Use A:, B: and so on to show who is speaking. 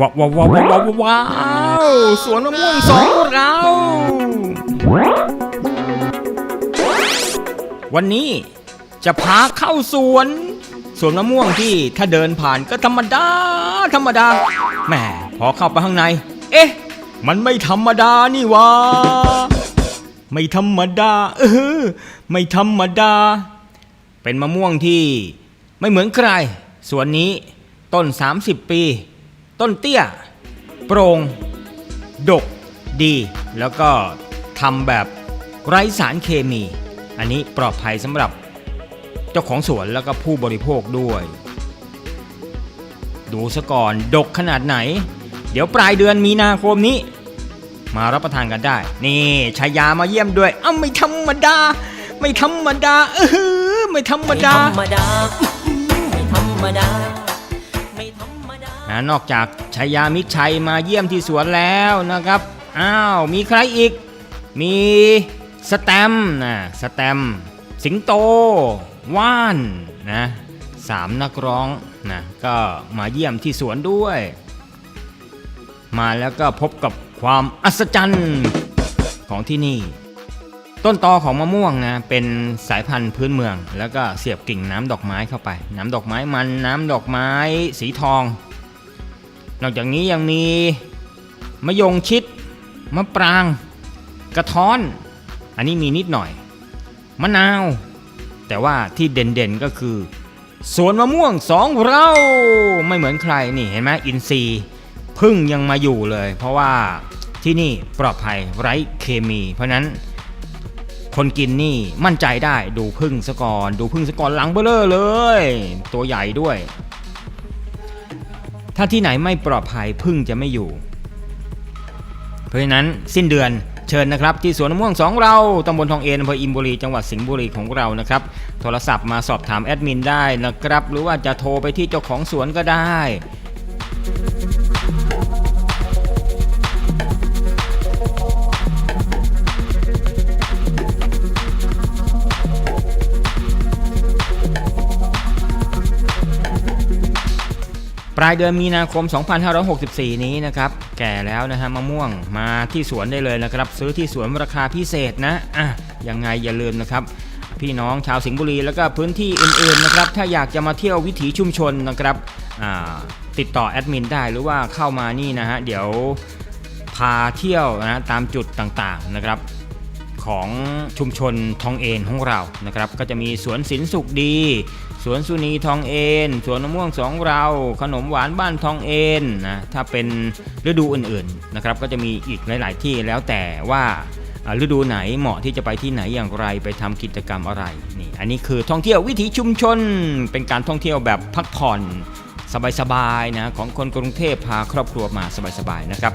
A: ว้าวว้าวว้าวว้าวว้าวสวนมะม่วงสองเราวันนี้จะพาเข้าสวน สวนมะม่วงที่ถ้าเดินผ่านก็ธรรมดา ธรรมดาแหมพอเข้าไปข้างใน เอ๊ะ มันไม่ธรรมดานี่วะไม่ธรรมดา เออ ไม่ธรรมดา เป็นมะม่วงที่ไม่เหมือนใครสวนนี้ ต้น 30 ปี ต้นเตี้ย โปร่งดกดี แล้วก็ทำแบบไร้สารเคมี อันนี้ปลอดภัยสำหรับเจ้าของสวนแล้วก็ผู้บริโภคด้วย ดูซะก่อนดกขนาดไหน เดี๋ยวปลายเดือนมีนาคมนี้ มารับประทานกันได้ นี่ชายามาเยี่ยมด้วยอ้าวไม่ธรรมดา ไม่ธรรมดา เออไม่ธรรมดา
B: ไม่ธรรมดา
A: นะนอกจากชายามิชัยมาเยี่ยมที่สวนแล้วนะครับอ้าวมีใครอีก มีสแตมนะสแตมสิงโต ว่านนะสามนักร้องนะก็มาเยี่ยมที่สวนด้วย มาแล้วก็พบกับความอัศจรรย์ของที่นี่ ต้นตอของมะม่วงนะเป็นสายพันธุ์พื้นเมือง แล้วก็เสียบกิ่งน้ำดอกไม้เข้าไป น้ำดอกไม้มันน้ำดอกไม้สีทอง นอกจากนี้ยังมีมะยงชิด มะปราง กระท้อน อันนี้มีนิดหน่อย มะนาว แต่ว่าที่เด่นๆก็คือสวนมะม่วงสองเราไม่เหมือนใครนี่เห็นไหมอินทรีย์พึ่งยังมาอยู่เลย เพราะว่าที่นี่ปลอดภัยไร้เคมี เพราะนั้น คนกินนี่มั่นใจได้ดูพึ่งซะก่อนดูพึ่งซะก่อนหลังเบลอเลย ตัวใหญ่ด้วย ถ้าที่ไหนไม่ปลอดภัยพึ่งจะไม่อยู่ เพราะฉะนั้นสิ้นเดือนเชิญนะครับที่สวนมะม่วงสองเราตำบลทองเอ็นอำเภออิมบุรีจังหวัดสิงห์บุรีของเรานะครับโทรศัพท์มาสอบถามแอดมินได้นะครับ หรือว่าจะโทรไปที่เจ้าของสวนก็ได้ ปลายเดือนมีนาคม 2564 นี้นะครับ แก่แล้วนะฮะมะม่วงมาที่สวนได้เลยนะครับ ซื้อที่สวนราคาพิเศษนะอะยังไงอย่าลืมนะครับ พี่น้องชาวสิงห์บุรีแล้วก็พื้นที่อื่นๆนะครับ ถ้าอยากจะมาเที่ยววิถีชุมชนนะครับติดต่อแอดมินได้หรือว่าเข้ามานี่นะฮะเดี๋ยวพาเที่ยวนะตามจุดต่างๆนะครับ ของชุมชนทองเอนของเรานะครับ ก็จะมีสวนสินสุขดี สวนสุนีทองเอนสวนมะม่วงสองเรา ขนมหวานบ้านทองเอนนะถ้าเป็นฤดูอื่นๆนะครับก็จะมีอีกหลาย ๆ ที่แล้วแต่ว่าอ่าฤดูไหนเหมาะที่จะไปที่ไหนอย่างไรไปทำกิจกรรมอะไรนี่อันนี้คือท่องเที่ยววิถีชุมชน เป็นการท่องเที่ยวแบบพักผ่อนสบายๆนะของคนกรุงเทพพาครอบครัวมาสบายๆนะครับ